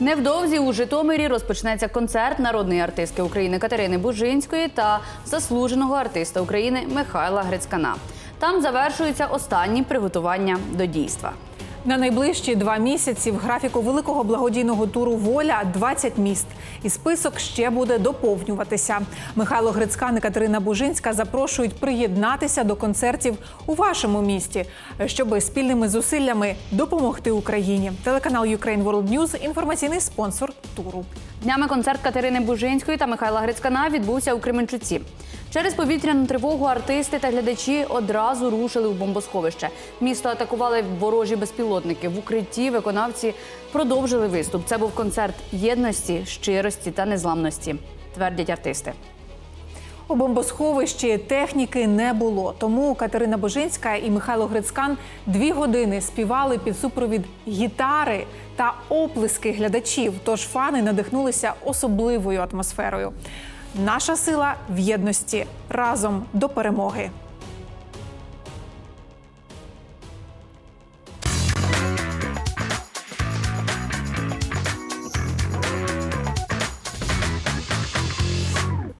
Невдовзі у Житомирі розпочнеться концерт народної артистки України Катерини Бужинської та заслуженого артиста України Михайла Грицькана. Там завершуються останні приготування до дійства. На найближчі два місяці в графіку великого благодійного туру Воля 20 міст. І список ще буде доповнюватися. Михайло Грицькан і Катерина Бужинська запрошують приєднатися до концертів у вашому місті, щоб спільними зусиллями допомогти Україні. Телеканал Ukraine World News – інформаційний спонсор туру. Днями концерт Катерини Бужинської та Михайла Грицькана відбувся у Кременчуці. Через повітряну тривогу артисти та глядачі одразу рушили у бомбосховище. Місто атакували ворожі безпілотники. В укритті виконавці продовжили виступ. Це був концерт єдності, щирості та незламності, твердять артисти. У бомбосховищі техніки не було, тому Катерина Божинська і Михайло Грицькан дві години співали під супровід гітари та оплески глядачів. Тож фани надихнулися особливою атмосферою. Наша сила в єдності разом до перемоги.